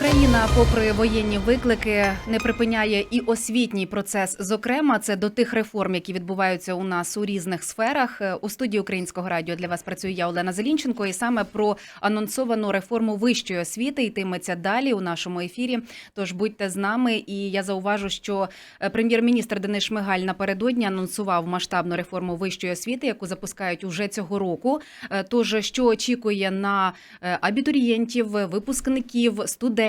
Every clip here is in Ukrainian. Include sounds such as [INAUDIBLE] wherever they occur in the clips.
Україна, попри воєнні виклики, не припиняє і освітній процес. Зокрема, це до тих реформ, які відбуваються у нас у різних сферах. Е, У студії Українського радіо для вас працює я Олена Зелінченко. І саме про анонсовану реформу вищої освіти йтиметься далі у нашому ефірі. Тож будьте з нами. І я зауважу, що е, прем'єр-міністр Денис Шмигаль напередодні анонсував масштабну реформу вищої освіти, яку запускають уже цього року. Е, Тож, що очікує на абітурієнтів, випускників, студентів,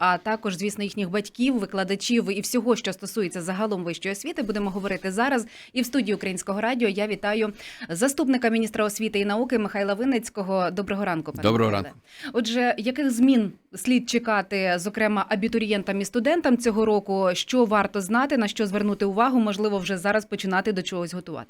а також, звісно, їхніх батьків, викладачів і всього, що стосується загалом вищої освіти, будемо говорити зараз. І в студії Українського радіо я вітаю заступника міністра освіти і науки Михайла Винницького. Доброго ранку, пане Доброго ранку. Отже, яких змін слід чекати, зокрема абітурієнтам і студентам цього року? Що варто знати, на що звернути увагу? Можливо, вже зараз починати до чогось готувати.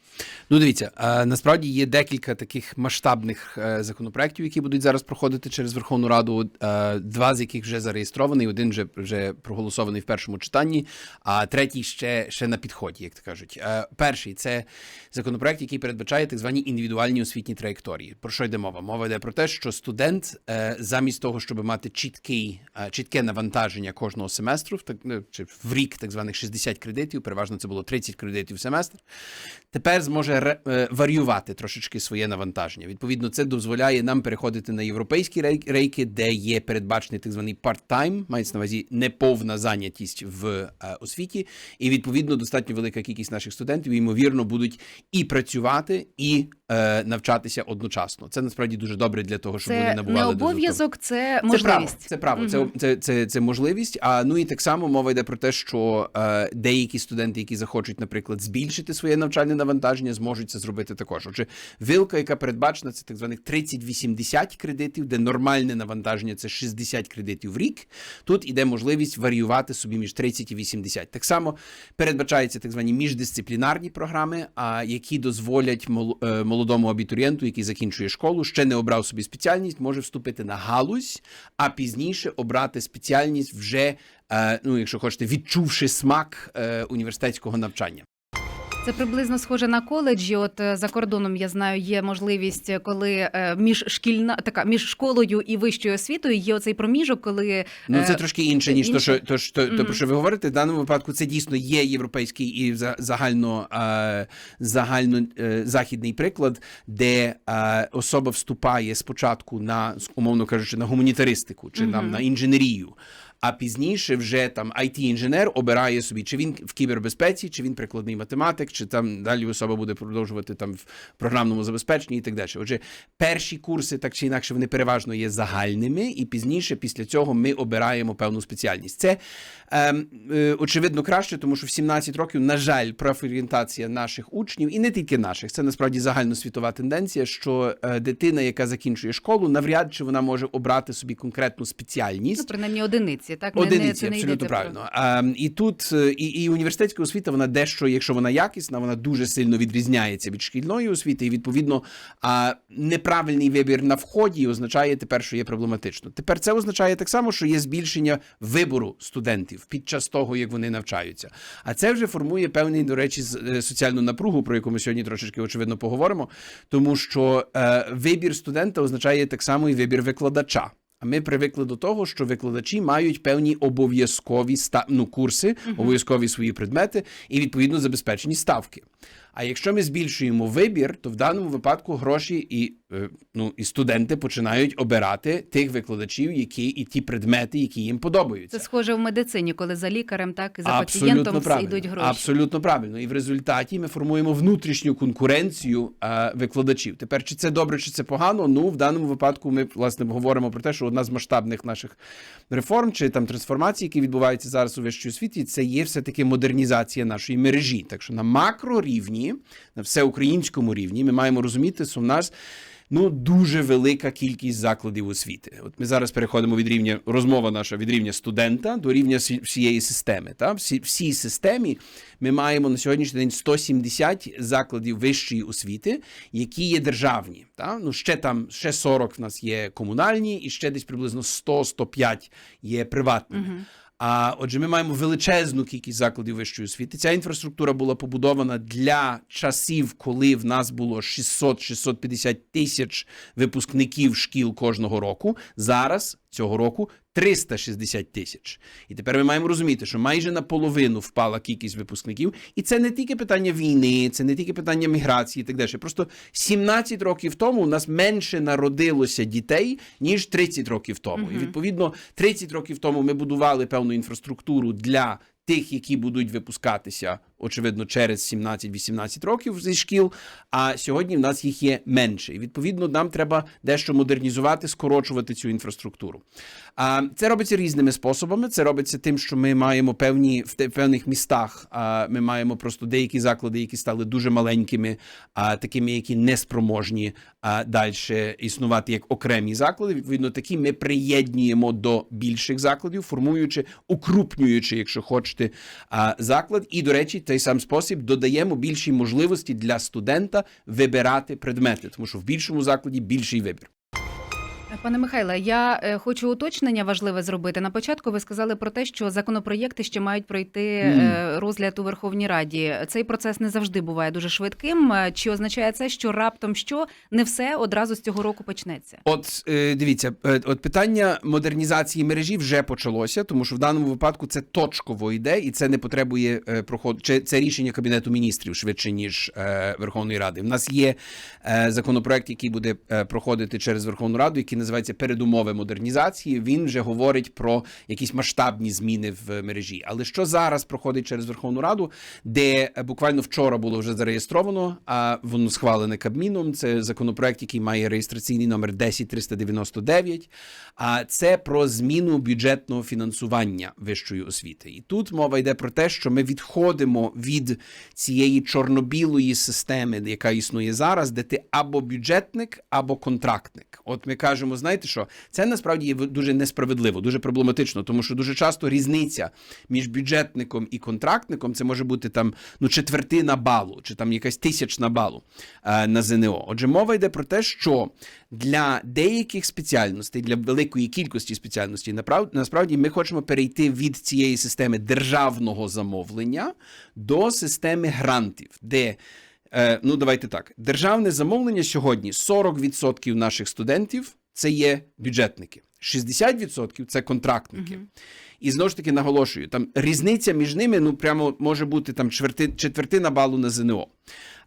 Ну, дивіться, насправді є декілька таких масштабних е, законопроєктів, які будуть зараз проходити через Верховну Раду. е, Два з яких вже зареєстрований, один вже вже проголосований в першому читанні, а третій ще, ще на підході, як то кажуть. Е, Перший це законопроект, який передбачає так звані індивідуальні освітні траєкторії. Про що йде мова? Мова йде про те, що студент е, замість того, щоб мати чіткий, е, чітке навантаження кожного семестру, так ну, чи в рік так званих 60 кредитів, переважно це було 30 кредитів в семестр. Тепер зможе варіювати трошечки своє навантаження. Відповідно, це дозволяє нам переходити на європейські рейки, де є передбачений так званий part-time, мається на увазі неповна зайнятість в е, освіті, і відповідно достатньо велика кількість наших студентів ймовірно будуть і працювати, і е, навчатися одночасно. Це насправді дуже добре для того, щоб вони набували не обов'язок, це це право, це право, це, це, це, це можливість. А ну і так само мова йде про те, що е, деякі студенти, які захочуть, наприклад, збільшити своє навчальне навантаження, зможуть це зробити також. Отже, вилка, яка передбачена, це так званих 30-80 кредитів, де нормальне навантаження це 60 кредитів в рік. Тут іде можливість варіювати собі між 30 і 80. Так само передбачаються так звані міждисциплінарні програми, а які дозволять е, молодому абітурієнту, який закінчує школу, ще не обрав собі спеціальність, може вступити на галузь, а пізніше обрати спеціальність вже, е, ну якщо хочете, відчувши смак е, університетського навчання. Це приблизно схоже на коледжі. От е, за кордоном я знаю, є можливість, коли е, між шкільна така між школою і вищою освітою є оцей проміжок, коли Ну це е, трошки інше ніж то, інше. що то, що то, Мгм. про що ви говорите. В даному випадку це дійсно є європейський і за- загально е, загально е, західний приклад, де е, особа вступає спочатку на умовно кажучи на гуманітаристику чи нам Мгм. на інженерію. А пізніше вже там it інженер обирає собі, чи він в кібербезпеці, чи він прикладний математик, чи там далі особа буде продовжувати там в програмному забезпеченні і так далі. Отже, перші курси, так чи інакше, вони переважно є загальними, і пізніше, після цього, ми обираємо певну спеціальність. Це ем, е, очевидно краще, тому що в 17 років, на жаль, профорієнтація наших учнів, і не тільки наших, це насправді загальносвітова тенденція, що е, дитина, яка закінчує школу, навряд чи вона може обрати собі конкретну спеціальність. ну, принаймні одиниці, так Не- не, Одиниці, це не абсолютно йдеться правильно. А, і тут е, і, і університетська освіта, вона дещо, якщо вона якісна, вона дуже сильно відрізняється від шкільної освіти. І відповідно а, неправильний вибір на вході означає тепер, що є проблематично. Тепер це означає так само, що є збільшення вибору студентів під час того, як вони навчаються. А це вже формує певний, до речі, е, соціальну напругу, про яку ми сьогодні трошечки очевидно поговоримо. Тому що е, вибір студента означає так само і вибір викладача. А ми привикли до того, що викладачі мають певні обов'язкові ста... ну, курси, обов'язкові свої предмети і відповідно забезпечені ставки. А якщо ми збільшуємо вибір, то в даному випадку гроші і, е, ну, і студенти починають обирати тих викладачів, які і ті предмети, які їм подобаються. Це схоже в медицині, коли за лікарем, так і за Абсолютно пацієнтом правильно. йдуть гроші. Абсолютно правильно. І в результаті ми формуємо внутрішню конкуренцію е, викладачів. Тепер чи це добре, чи це погано? Ну в даному випадку ми власне говоримо про те, що одна з масштабних наших реформ чи там трансформацій, які відбуваються зараз у вищій освіті, це є все таки модернізація нашої мережі. Так що на макрорівні, на всеукраїнському рівні, ми маємо розуміти, що в нас. Ну, дуже велика кількість закладів освіти. От ми зараз переходимо від рівня розмова наша від рівня студента до рівня всієї системи. Та всі всій системі ми маємо на сьогоднішній день 170 закладів вищої освіти, які є державні. Та ну ще там ще 40 в нас є комунальні, і ще десь приблизно 100-105 є приватними. А отже, ми маємо величезну кількість закладів вищої освіти. Ця інфраструктура була побудована для часів, коли в нас було 600-650 тисяч випускників шкіл кожного року. Зараз цього року 360 тисяч. І тепер ми маємо розуміти, що майже наполовину впала кількість випускників, і це не тільки питання війни, це не тільки питання міграції і так далі. Просто 17 років тому у нас менше народилося дітей, ніж 30 років тому. І відповідно 30 років тому ми будували певну інфраструктуру для тих, які будуть випускатися, очевидно, через 17-18 років зі шкіл. А сьогодні в нас їх є менше. І відповідно нам треба дещо модернізувати, скорочувати цю інфраструктуру. А це робиться різними способами. Це робиться тим, що ми маємо певні в певних містах. Ми маємо просто деякі заклади, які стали дуже маленькими, а такими, які не спроможні а, далі існувати як окремі заклади. Відповідно, такі ми приєднуємо до більших закладів, формуючи, укрупнюючи, якщо хочете, заклад. І, до речі, той сам спосіб додаємо більші можливості для студента вибирати предмети, тому що в більшому закладі більший вибір. Пане Михайле, я е, хочу уточнення важливе зробити. На початку ви сказали про те, що законопроєкти ще мають пройти е, розгляд у Верховній Раді. Цей процес не завжди буває дуже швидким. Е, Чи означає це, що раптом що не все одразу з цього року почнеться? От дивіться, от питання модернізації мережі вже почалося, тому що в даному випадку це точково йде, і це не потребує е, проход... чи це рішення кабінету міністрів швидше ніж Верховної Ради. У нас є законопроект, який буде проходити через Верховну Раду, який називається передумови модернізації. Він вже говорить про якісь масштабні зміни в мережі. Але що зараз проходить через Верховну Раду, де е, буквально вчора було вже зареєстровано, а воно схвалене Кабміном. Це законопроект, який має реєстраційний номер 10399. А це про зміну бюджетного фінансування вищої освіти. І тут мова йде про те, що ми відходимо від цієї чорно-білої системи, яка існує зараз, де ти або бюджетник, або контрактник. От ми кажемо, знаєте що, це насправді є дуже несправедливо, дуже проблематично, тому що дуже часто різниця між бюджетником і контрактником це може бути там ну четвертина балу, чи там якась тисячна балу е, на ЗНО. Отже, мова йде про те, що для деяких спеціальностей, для великої кількості спеціальностей, насправді ми хочемо перейти від цієї системи державного замовлення до системи грантів, де Е, ну, давайте так. Державне замовлення сьогодні 40% наших студентів це є бюджетники, 60% це контрактники. І знову ж таки наголошую, там різниця між ними ну прямо може бути там чверти, четвертина балу на ЗНО.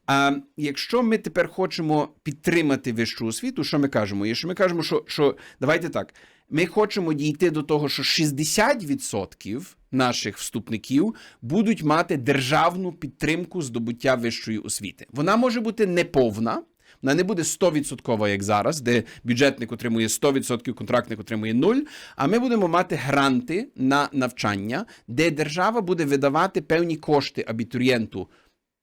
А якщо ми тепер хочемо підтримати вищу освіту, що ми кажемо? Є, що ми кажемо, що, що давайте так. Ми хочемо дійти до того, що 60% наших вступників будуть мати державну підтримку здобуття вищої освіти. Вона може бути неповна. Вона не буде 100% як зараз, де бюджетник отримує 100%, контрактник отримує 0%, а ми будемо мати гранти на навчання, де держава буде видавати певні кошти абітурієнту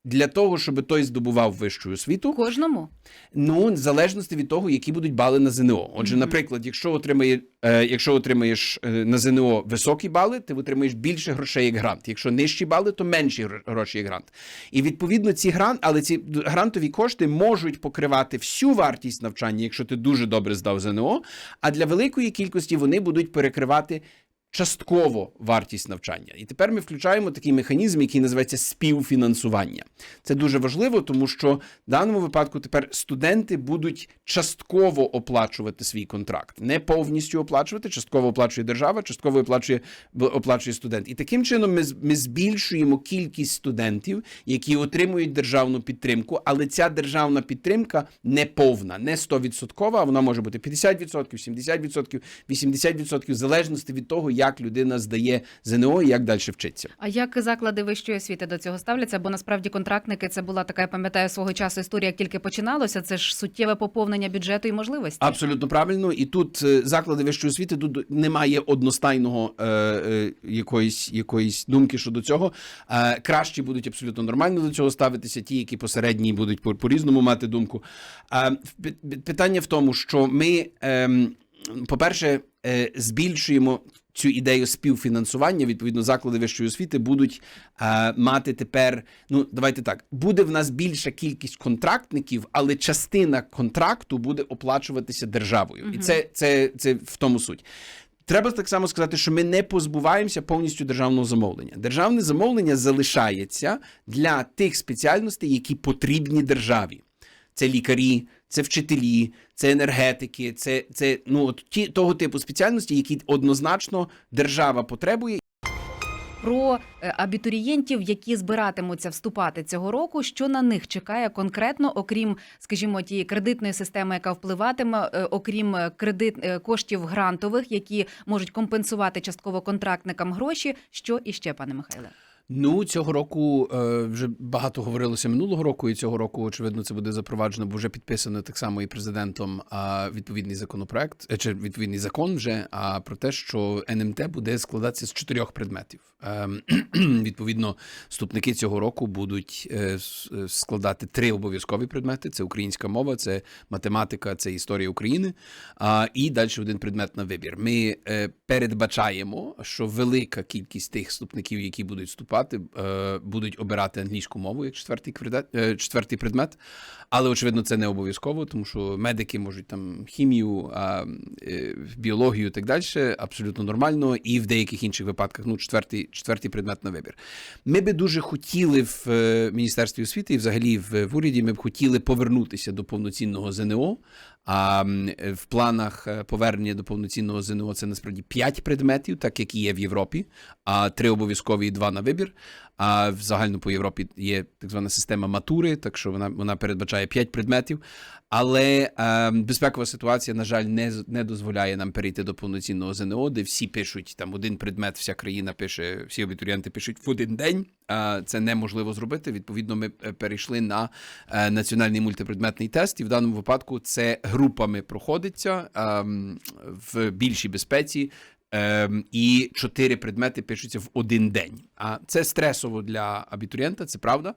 для того, щоб той здобував вищу освіту. Кожному Ну, в залежності від того, які будуть бали на ЗНО. Отже, наприклад, якщо отримає, е, якщо отримаєш е, на ЗНО високі бали, ти отримаєш більше грошей як грант. Якщо нижчі бали, то менші гроші як грант. І відповідно ці грант, але ці грантові кошти можуть покривати всю вартість навчання, якщо ти дуже добре здав ЗНО. А для великої кількості вони будуть перекривати. Частково вартість навчання, і тепер ми включаємо такий механізм, який називається співфінансування. Це дуже важливо, тому що в даному випадку тепер студенти будуть частково оплачувати свій контракт, не повністю оплачувати. Частково оплачує держава, частково оплачує оплачує студент. І таким чином ми, ми збільшуємо кількість студентів, які отримують державну підтримку, але ця державна підтримка не повна, не 100%, а вона може бути 50%, 70%, 80%, в залежності від того, як людина здає ЗНО і як далі вчиться. А як заклади вищої освіти до цього ставляться? Бо насправді контрактники це була така, я пам'ятаю свого часу історія, як тільки починалося. Це ж суттєве поповнення бюджету і можливості. Абсолютно правильно. І тут е, заклади вищої освіти тут немає одностайного е, е, якоїсь, якоїсь думки щодо цього. Е, кращі будуть абсолютно нормально до цього ставитися. Ті, які посередні будуть по- по-різному мати думку. Е, пи- пи- питання в тому, що ми, ем, по-перше, е, збільшуємо. Цю ідею співфінансування, відповідно, заклади вищої освіти будуть е, мати тепер. Ну, давайте так, буде в нас більша кількість контрактників, але частина контракту буде оплачуватися державою. І це, це, це в тому суть. Треба так само сказати, що ми не позбуваємося повністю державного замовлення. Державне замовлення залишається для тих спеціальностей, які потрібні державі. Це лікарі, це вчителі, це енергетики, це, це ну от ті того типу спеціальності, які однозначно держава потребує. Про е, абітурієнтів, які збиратимуться вступати цього року, що на них чекає конкретно, окрім, скажімо, тієї кредитної системи, яка впливатиме, е, окрім е, кредит коштів грантових, які можуть компенсувати частково контрактникам гроші. Що іще, пане Михайле? Ну цього року е, вже багато говорилося минулого року, і цього року, очевидно, це буде запроваджено, бо вже підписано так само і президентом а, відповідний законопроект е, чи відповідний закон вже а про те, що НМТ буде складатися з чотирьох предметів. Ем, [CLEARS THROAT] відповідно, вступники цього року будуть е, е, складати три обов'язкові предмети: це українська мова, це математика, це історія України. А, і далі один предмет на вибір. Ми е, передбачаємо, що велика кількість тих вступників, які будуть вступати, е, будуть обирати англійську мову як четвертий е, четвертий предмет. Але очевидно, це не обов'язково, тому що медики можуть там хімію, е, біологію і так далі, абсолютно нормально, і в деяких інших випадках ну, четвертий, четвертий предмет на вибір. Ми би дуже хотіли в Міністерстві освіти і взагалі в уряді ми б хотіли повернутися до повноцінного ЗНО. А в планах е, повернення до повноцінного ЗНО це насправді 5 предметів, так як і є в Європі, а три обов'язкові і два на вибір. А в загально по Європі є так звана система матури, так що вона, вона передбачає 5 предметів. Але е, безпекова ситуація, на жаль, не, не дозволяє нам перейти до повноцінного ЗНО, де всі пишуть там один предмет, вся країна пише, всі абітурієнти пишуть в один день. Е, це неможливо зробити. Відповідно, ми е, перейшли на е, національний мультипредметний тест, і в даному випадку це групами проходиться ем, в більшій безпеці. Ем, і чотири предмети пишуться в один день. А це стресово для абітурієнта, це правда.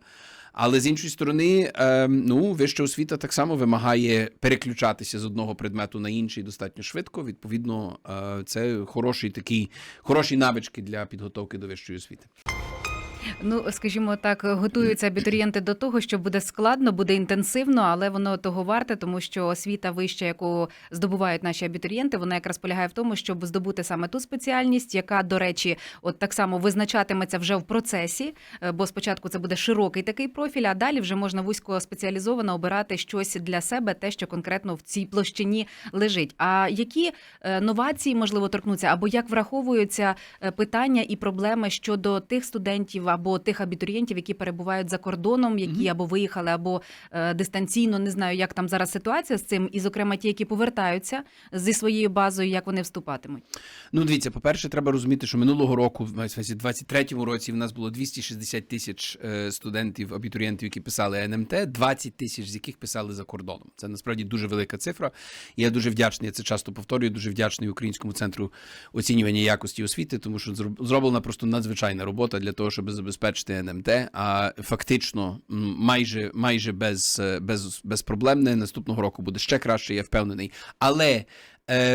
Але з іншої сторони, ем, ну, вища освіта так само вимагає переключатися з одного предмету на інший достатньо швидко. Відповідно, е, це хороший такий, хороші навички для підготовки до вищої освіти. Ну, скажімо так, готуються абітурієнти до того, що буде складно, буде інтенсивно, але воно того варте, тому що освіта вища, яку здобувають наші абітурієнти, вона якраз полягає в тому, щоб здобути саме ту спеціальність, яка, до речі, от так само визначатиметься вже в процесі, е, бо спочатку це буде широкий такий профіль, а далі вже можна вузько спеціалізовано обирати щось для себе, те, що конкретно в цій площині лежить. А які е, новації можливо торкнуться, або як враховуються е, питання і проблеми щодо тих студентів або тих абітурієнтів, які перебувають за кордоном, які Мгм. або виїхали, або е, дистанційно не знаю, як там зараз ситуація з цим, і зокрема ті, які повертаються зі своєю базою, як вони вступатимуть. Ну, дивіться, по-перше, треба розуміти, що минулого року, в 23-му році, в нас було 260 тисяч е, студентів, абітурієнтів, які писали НМТ, 20 тисяч з яких писали за кордоном. Це насправді дуже велика цифра. І я дуже вдячний, я це часто повторюю, дуже вдячний Українському центру оцінювання якості освіти, тому що зроб- зроблена просто надзвичайна робота для того, щоб забезпечити НМТ. А фактично майже майже без, е, без, безпроблемне. Наступного року буде ще краще, я впевнений. Але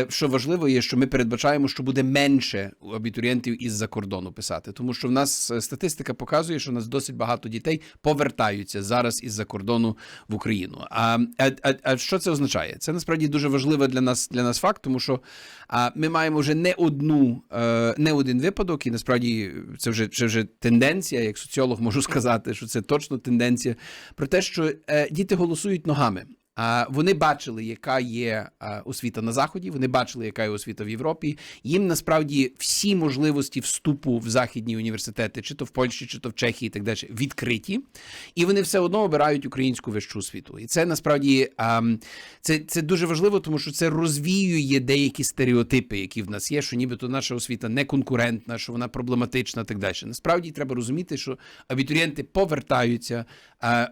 що важливо є, що ми передбачаємо, що буде менше абітурієнтів із-за кордону писати, тому що в нас е, статистика показує, що у нас досить багато дітей повертаються зараз із-за кордону в Україну. А, а, а, що це означає? Це насправді дуже важливо для нас для нас факт, тому що а, ми маємо вже не одну, е, не один випадок, і насправді це вже це вже тенденція, як соціолог можу сказати, що це точно тенденція про те, що е, діти голосують ногами. Вони бачили, яка є освіта на заході. Вони бачили, яка є освіта в Європі. Їм насправді всі можливості вступу в західні університети, чи то в Польщі, чи то в Чехії, і так далі, відкриті, і вони все одно обирають українську вищу освіту. І це насправді це, це дуже важливо, тому що це розвіює деякі стереотипи, які в нас є, що нібито наша освіта не конкурентна, що вона проблематична, і так далі. Насправді треба розуміти, що абітурієнти повертаються,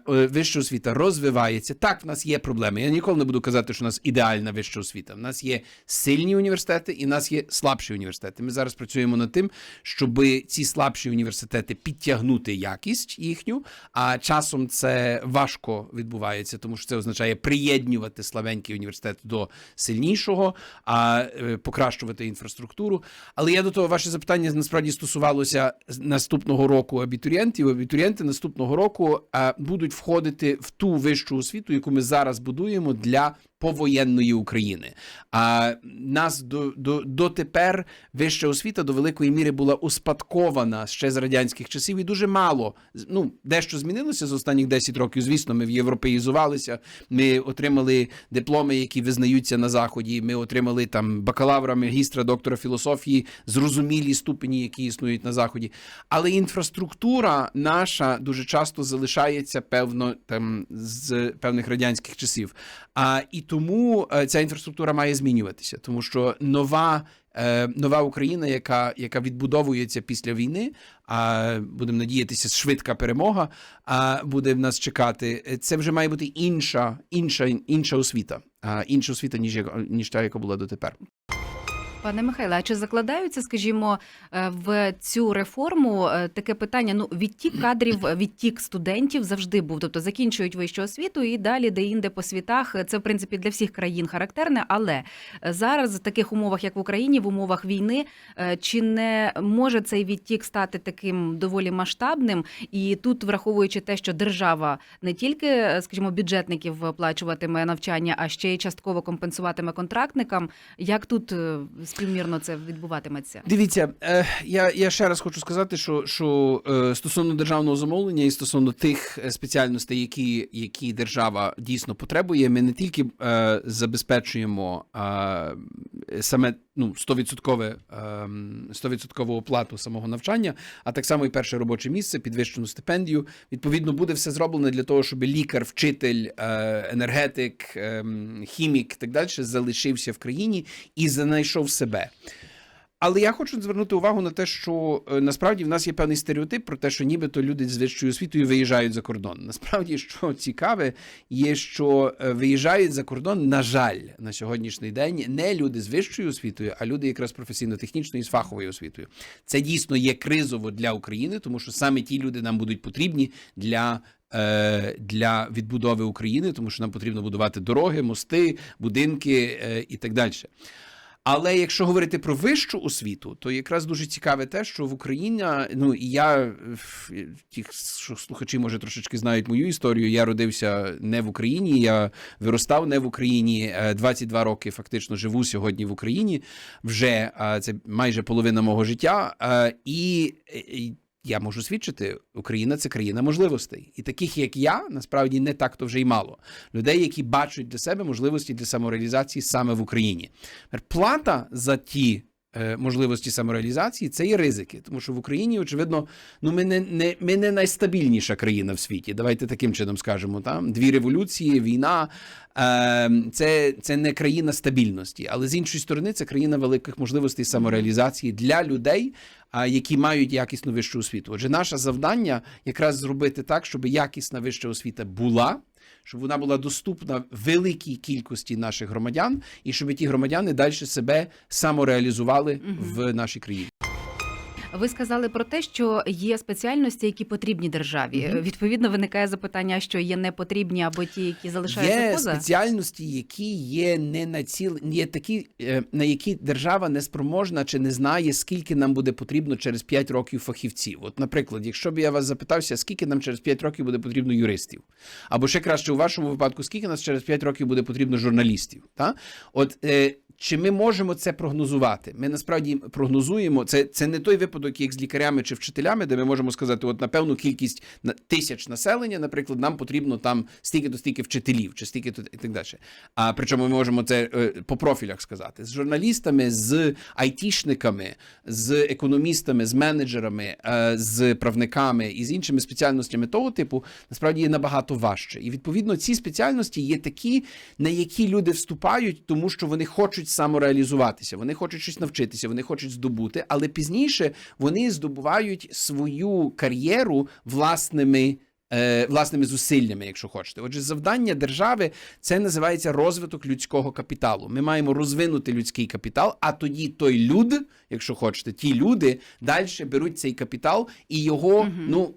вища освіта розвивається. Так, в нас є проблеми. Я ніколи не буду казати, що у нас ідеальна вища освіта. В нас є сильні університети і в нас є слабші університети. Ми зараз працюємо над тим, щоб ці слабші університети підтягнути якість їхню. А часом це важко відбувається, тому що це означає приєднювати слабенький університет до сильнішого, а е, покращувати інфраструктуру. Але я до того ваше запитання насправді стосувалося наступного року абітурієнтів. Абітурієнти наступного року будуть входити в ту вищу освіту, яку ми зараз будуємо для повоєнної України. А нас до, до, дотепер вища освіта до великої міри була успадкована ще з радянських часів, і дуже мало. Ну, дещо змінилося з останніх 10 років. Звісно, ми в європеїзувалися. Ми отримали дипломи, які визнаються на заході. Ми отримали там бакалавра, магістра, доктора філософії, зрозумілі ступені, які існують на заході. Але інфраструктура наша дуже часто залишається певно там з певних радянських часів. А і тому е, ця інфраструктура має змінюватися, тому що нова. е, Нова Україна, яка, яка відбудовується після війни, а будемо надіятися, швидка перемога, а буде в нас чекати. Це вже має бути інша, інша, інша освіта, інша освіта, ніж ніж та, яка була дотепер. Пане Михайле, а чи закладаються, скажімо, е, в цю реформу е, таке питання? Ну, відтік кадрів, відтік студентів завжди був. Тобто закінчують вищу освіту і далі де-інде по світах. Це в принципі для всіх країн характерне. Але е, зараз в таких умовах, як в Україні, в умовах війни, чи не може цей відтік стати таким доволі масштабним? І тут, враховуючи те, що держава не тільки, скажімо, бюджетників оплачуватиме навчання, а ще й частково компенсуватиме контрактникам. Як тут співмірно це відбуватиметься? Дивіться, е, я, я ще раз хочу сказати, що, що е, стосовно державного замовлення і стосовно тих е, спеціальностей, які, які держава дійсно потребує, ми не тільки забезпечуємо саме ну, 100%, е, 100% оплату самого навчання, а так само і перше робоче місце, підвищену стипендію. Відповідно, буде все зроблено для того, щоб лікар, вчитель, енергетик, е, хімік і так далі залишився в країні і знайшов себе. Але я хочу звернути увагу на те, що е, насправді в нас є певний стереотип про те, що нібито люди з вищою освітою виїжджають за кордон. Насправді, що цікаве, є, що е, виїжджають за кордон, на жаль, на сьогоднішній день не люди з вищою освітою, а люди якраз професійно-технічною і з фаховою освітою. Це дійсно є кризово для України, тому що саме ті люди нам будуть потрібні для. е, Для відбудови України, тому що нам потрібно будувати дороги, мости, будинки і так далі. Але якщо говорити про вищу освіту, то якраз дуже цікаве те, що в Україні, ну і я ті що слухачі, може, трошечки знають мою історію. Я родився не в Україні, я виростав не в Україні. е, 22 роки фактично живу сьогодні в Україні. Вже це майже половина мого життя. е, і я можу свідчити, Україна це країна можливостей, і таких як я насправді не так то вже й мало. Людей, які бачать для себе можливості для самореалізації саме в Україні. Плата за ті. Е, Можливості самореалізації це є ризики, тому що в Україні, очевидно, ну ми не, не ми не найстабільніша країна в світі. Давайте таким чином скажемо. Там дві революції, війна е, це, це не країна стабільності, але з іншої сторони, це країна великих можливостей самореалізації для людей, а, які мають якісну вищу освіту. Отже, наше завдання якраз зробити так, щоб якісна вища освіта була. Щоб вона була доступна великій кількості наших громадян, і щоб ті громадяни далі себе самореалізували в нашій країні. Ви сказали про те, що є спеціальності, які потрібні державі. Мгм. Відповідно, виникає запитання, що є не потрібні або ті, які залишаються Є поза. спеціальності, які є не на ціл, є такі, е, на які держава не спроможна чи не знає, скільки нам буде потрібно через 5 років фахівців. От, наприклад, якщо б я вас запитався, скільки нам через 5 років буде потрібно юристів, або ще краще у вашому випадку, скільки нас через 5 років буде потрібно журналістів. Та? От е, чи ми можемо це прогнозувати? Ми насправді прогнозуємо це, це не той випадок, як з лікарями чи вчителями, де ми можемо сказати, от на певну кількість тисяч населення, наприклад, нам потрібно там стільки то стільки вчителів, чи стільки то і так далі. А причому ми можемо це е, по профілях сказати з журналістами, з айтішниками, з економістами, з менеджерами, е, з правниками і з іншими спеціальностями того типу, насправді є набагато важче. І відповідно ці спеціальності є такі, на які люди вступають, тому що вони хочуть самореалізуватися, вони хочуть щось навчитися, вони хочуть здобути, але пізніше вони здобувають свою кар'єру власними. е, Власними зусиллями, якщо хочете. Отже, завдання держави це називається розвиток людського капіталу. Ми маємо розвинути людський капітал, а тоді той люд, якщо хочете, ті люди далі беруть цей капітал і його, ну е,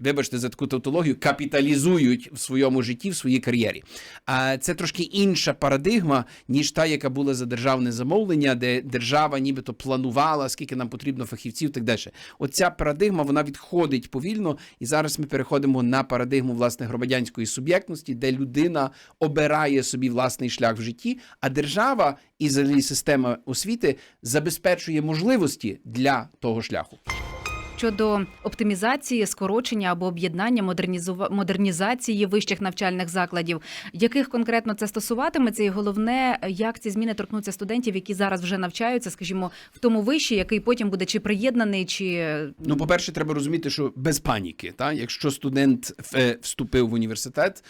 Вибачте за таку тавтологію, капіталізують в своєму житті, в своїй кар'єрі. А це трошки інша парадигма, ніж та, яка була за державне замовлення, де держава нібито планувала, скільки нам потрібно фахівців, так далі. Оця парадигма вона відходить повільно, і зараз ми переходимо на парадигму власне громадянської суб'єктності, де людина обирає собі власний шлях в житті, а держава і взагалі система освіти забезпечує можливості для того шляху. Щодо оптимізації, скорочення або об'єднання модернізації вищих навчальних закладів, яких конкретно це стосуватиметься, і головне, як ці зміни торкнуться студентів, які зараз вже навчаються, скажімо, в тому виші, який потім буде чи приєднаний, чи Ну, по-перше, треба розуміти, що без паніки, та? Якщо студент е, вступив в університет,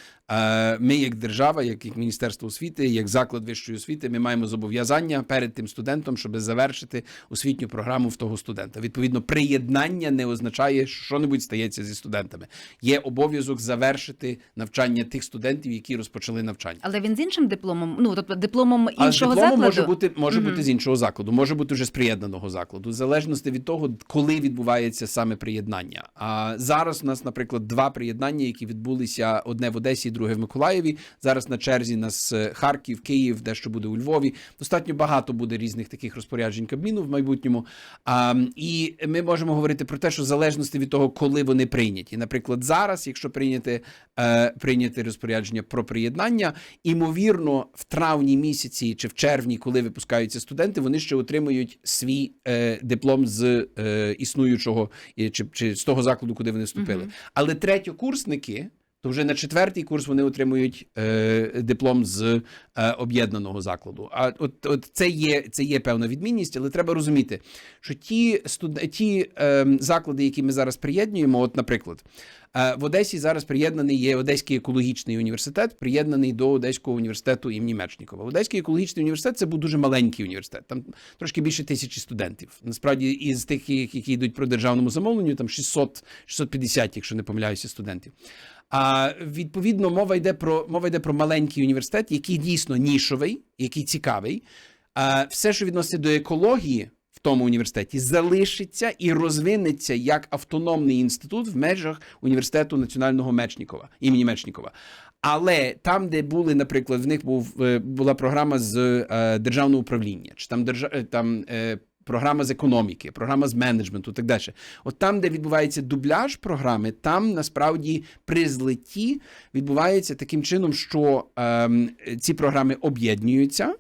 ми, як держава, як, як Міністерство освіти, як заклад вищої освіти, ми маємо зобов'язання перед тим студентом, щоб завершити освітню програму в того студента. Відповідно, приєднання не означає, що що-небудь стається зі студентами. Є обов'язок завершити навчання тих студентів, які розпочали навчання. але він з іншим дипломом, ну тобто дипломом А з дипломом закладу. може бути може Мгм. бути з іншого закладу, може бути вже з приєднаного закладу, в залежності від того, коли відбувається саме приєднання. А зараз у нас, наприклад, два приєднання, які відбулися одне в Одесі, друге в Миколаєві. Зараз на черзі нас е, Харків, Київ, дещо буде у Львові. Достатньо багато буде різних таких розпоряджень Кабміну в майбутньому. А, і ми можемо говорити про те, що в залежності від того, коли вони прийняті. Наприклад, зараз, якщо прийняти, е, прийняти розпорядження про приєднання, імовірно, в травні місяці чи в червні, коли випускаються студенти, вони ще отримують свій е, диплом з е, існуючого чи, чи з того закладу, куди вони вступили. Мгм. Але третьокурсники. То вже на четвертий курс вони отримують е, диплом з е, об'єднаного закладу. А от, от це є це є певна відмінність, але треба розуміти, що ті студ... ті е, заклади, які ми зараз приєднуємо, от, наприклад, е, в Одесі зараз приєднаний є Одеський екологічний університет, приєднаний до Одеського університету імені Мечникова. Одеський екологічний університет це був дуже маленький університет. Там трошки більше тисячі студентів. Насправді, із тих, які йдуть про державному замовленню, там 600, 650, якщо не помиляюся, студентів. А відповідно, мова йде про мова йде про маленький університет, який дійсно нішовий, який цікавий. А все, що відноситься до екології в тому університеті, залишиться і розвинеться як автономний інститут в межах університету національного Мечнікова імені Мечнікова. Але там, де були, наприклад, в них був е, була програма з е, державного управління, чи там держа, е, там. Е, Програма з економіки, програма з менеджменту, так далі. От там, де відбувається дубляж програми, там насправді при злеті відбувається таким чином, що ем, ці програми об'єднуються,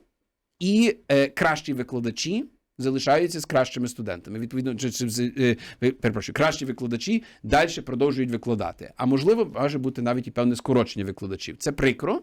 і е, кращі викладачі залишаються з кращими студентами. Відповідно, чи, чи, з- е, перепрошую, кращі викладачі далі продовжують викладати. А можливо, може бути навіть і певне скорочення викладачів. Це прикро.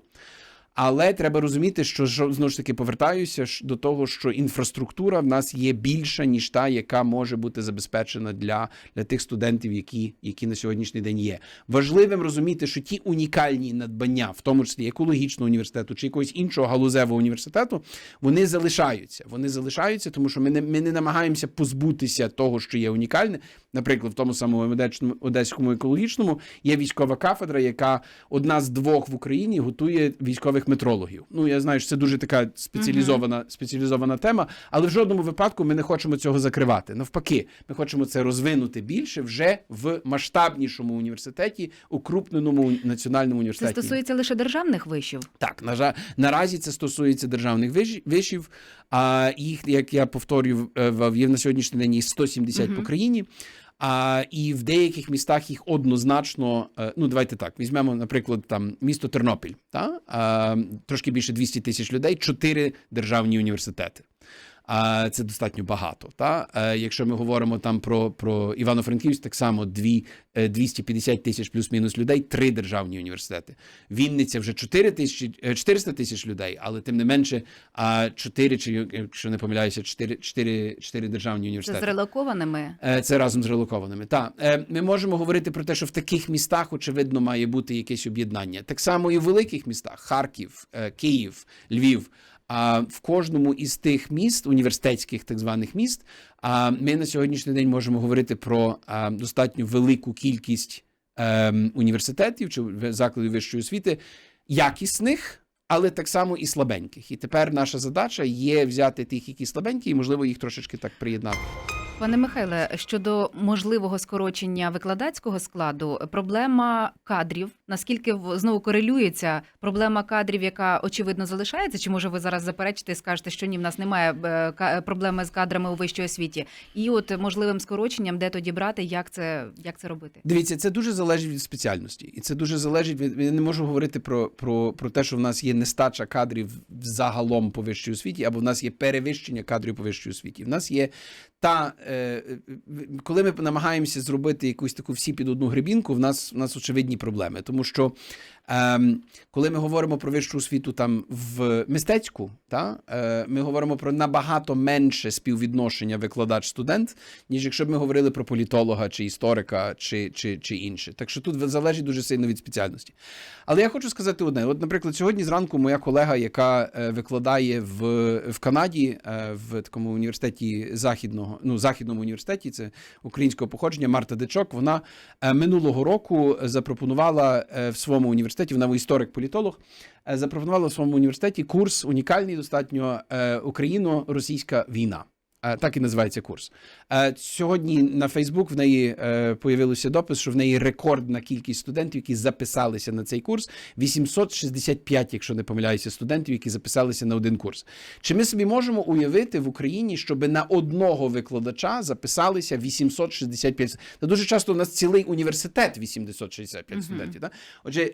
Але треба розуміти, що знову ж таки повертаюся до того, що інфраструктура в нас є більша, ніж та, яка може бути забезпечена для, для тих студентів, які, які на сьогоднішній день є. Важливим розуміти, що ті унікальні надбання, в тому числі екологічного університету чи якогось іншого галузевого університету, вони залишаються. Вони залишаються, тому що ми не, ми не намагаємося позбутися того, що є унікальне. Наприклад, в тому самому одеському екологічному є військова кафедра, яка одна з двох в Україні готує військових метрологів. Ну я знаю, що це дуже така спеціалізована, спеціалізована тема, але в жодному випадку ми не хочемо цього закривати. Навпаки, ми хочемо це розвинути більше вже в масштабнішому університеті, укрупненому національному Це університеті. стосується лише державних вишів. Так, на жаль, наразі це стосується державних виш- вишів. А їх, як я повторював, є на сьогоднішній день їх 170 по країні. А і в деяких містах їх однозначно. е, Ну, давайте так. Візьмемо, наприклад, там місто Тернопіль, та а, трошки більше 200 тисяч людей, чотири державні університети. Це достатньо багато. Та Е, якщо ми говоримо там про, про Івано-Франківськ, так само дві, е, 250 тисяч плюс-мінус людей, три державні університети. Вінниця вже 4 тисячі, е, 400 тисяч людей, але тим не менше, а 4, чи якщо не помиляюся, 4, 4, 4 державні Це з релокованими. Е, Це разом з релокованими. Так, Е, ми можемо говорити про те, що в таких містах, очевидно, має бути якесь об'єднання. Так само і в великих містах: Харків, е, Київ, Львів. А в кожному із тих міст, університетських так званих міст, а ми на сьогоднішній день можемо говорити про достатньо велику кількість ем, університетів чи закладів вищої освіти, якісних. Але так само і слабеньких. І тепер наша задача є взяти тих, які слабенькі, і можливо їх трошечки так приєднати. Пане Михайле, щодо можливого скорочення викладацького складу, проблема кадрів наскільки знову корелюється проблема кадрів, яка очевидно залишається, чи може ви зараз заперечите і скажете, що ні, в нас немає е, проблеми з кадрами у вищій освіті, і от можливим скороченням, де тоді брати, як це як це робити? Дивіться, це дуже залежить від спеціальності, і це дуже залежить від. Я не можу говорити про, про, про те, що в нас є нестача кадрів загалом по вищій освіті, або в нас є перевищення кадрів по вищій освіті. В нас є та коли ми намагаємося зробити якусь таку всі під одну гребінку, в нас в нас очевидні проблеми, тому що. Ем, коли ми говоримо про вищу освіту там в мистецьку, та, е, ми говоримо про набагато менше співвідношення викладач-студент, ніж якщо б ми говорили про політолога чи історика, чи, чи, чи інше. Так що тут залежить дуже сильно від спеціальності. Але я хочу сказати одне: от, наприклад, сьогодні зранку моя колега, яка е, викладає в, в Канаді е, в такому університеті західного, ну західному університеті, це українського походження, Марта Дичок, вона е, минулого року запропонувала е, в своєму університеті, вона історик-політолог, е, запропонувала в своєму університеті курс унікальний достатньо Україно-російська війна. Е, Так і називається курс. Е, Сьогодні на Фейсбук в неї е, допис, що в неї рекордна кількість студентів, які записалися на цей курс. 865, якщо не помиляюся, студентів, які записалися на один курс. Чи ми собі можемо уявити в Україні, щоб на одного викладача записалися 865? Та дуже часто у нас цілий університет 865 студентів. Так? Отже,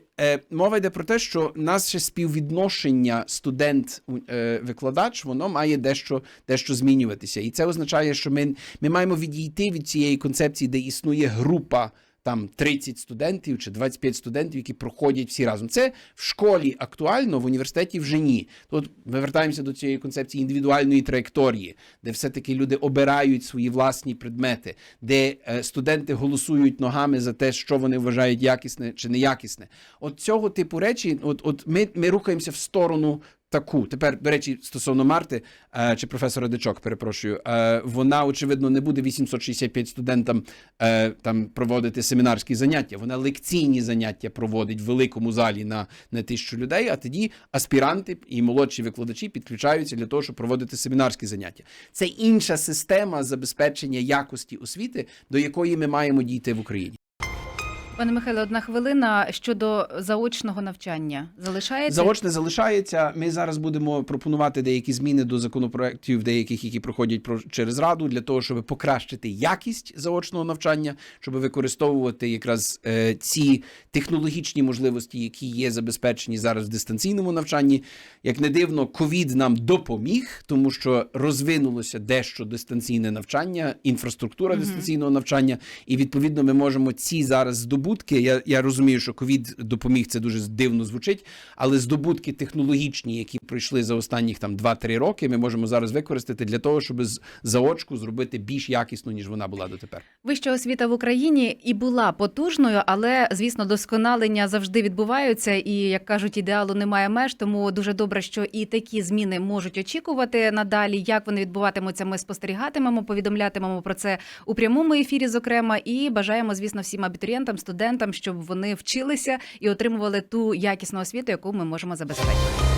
мова йде про те, що нас ще співвідношення студент-викладач, воно має дещо, дещо змінюватися. І це означає, що ми, ми маємо відійти від цієї концепції, де існує група. Там 30 студентів чи 25 студентів, які проходять всі разом. Це в школі актуально, в університеті вже ні. Тут ми вертаємося до цієї концепції індивідуальної траєкторії, де все-таки люди обирають свої власні предмети, де е, студенти голосують ногами за те, що вони вважають якісне чи неякісне. От цього типу речі, от, от ми, ми рухаємося в сторону. Таку тепер, до речі, стосовно Марти е, чи професора Дичок, перепрошую, е, вона очевидно не буде 865 студентам е, там проводити семінарські заняття. Вона лекційні заняття проводить в великому залі на, на тисячу людей. А тоді аспіранти і молодші викладачі підключаються для того, щоб проводити семінарські заняття. Це інша система забезпечення якості освіти, до якої ми маємо дійти в Україні. Пане Михайле, одна хвилина щодо заочного навчання залишається Заочне залишається. Ми зараз будемо пропонувати деякі зміни до законопроєктів, деяких, які проходять про через раду, для того, щоб покращити якість заочного навчання, щоб використовувати якраз е, ці технологічні можливості, які є забезпечені зараз в дистанційному навчанні. Як не дивно, ковід нам допоміг, тому що розвинулося дещо дистанційне навчання, інфраструктура дистанційного навчання, і відповідно ми можемо ці зараз здобутки. Я, я розумію, що ковід допоміг, це дуже дивно звучить, але здобутки технологічні, які пройшли за останніх там 2-3 роки, ми можемо зараз використати для того, щоб заочку зробити більш якісно, ніж вона була дотепер. Вища освіта в Україні і була потужною, але звісно, досконалення завжди відбуваються, і як кажуть, ідеалу немає меж. Тому дуже добре, що і такі зміни можуть очікувати надалі. Як вони відбуватимуться, ми спостерігатимемо, повідомлятимемо про це у прямому ефірі. Зокрема, і бажаємо, звісно, всім абітурієнтам, студентам, щоб вони вчилися і отримували ту якісну освіту, яку ми можемо забезпечити.